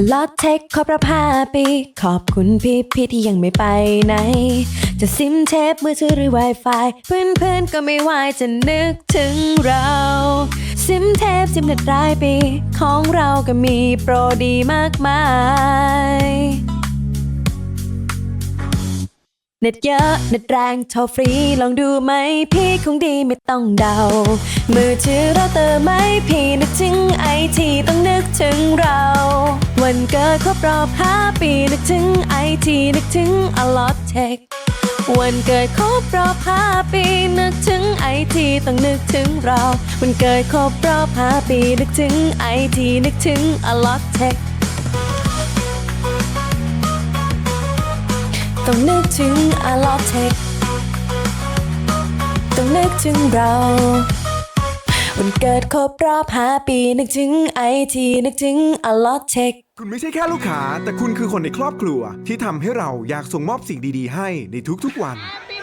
A lot Tech ครบรอบห้าปี ขอบคุณพี่พี่ที่ยังไม่ไปไหน จะซิมเทปมือถือหรือ Wi-Fi เพื่อนเพื่อนก็ไม่ไหวจะนึกถึงเรา ซิมเทปซิมเน็ตรายปี ของเราก็มีโปรดีมากมายเน็ตเยอะเน็ตแรงโทรฟรีลองดูไหมพี่คงดีไม่ต้องเดา มือถือเราเติมไหมพี่นึกถึงไอทีต้องนึกถึงเรา เกิดครบรอบหาปีนึกถึงไอทีนึกถึงอลอตเทควันเกิดครบรอบหาปีนึกถึงไอทีต้องนึกถึงเรา วันเกิดครบรอบหาปีนึกถึงไอทีนึกถึงอลอตเทคต้องนึกถึงอลอเทคต้องนึกถึงเราวันเกิดครบรอบหาปีนึกถึงไอทีนึกถึงอลอเทค คุณไม่ใช่แค่ลูกค้า แต่คุณคือคนในครอบครัว ที่ทำให้เราอยากส่งมอบสิ่งดีๆ ให้ในทุกๆวัน Happy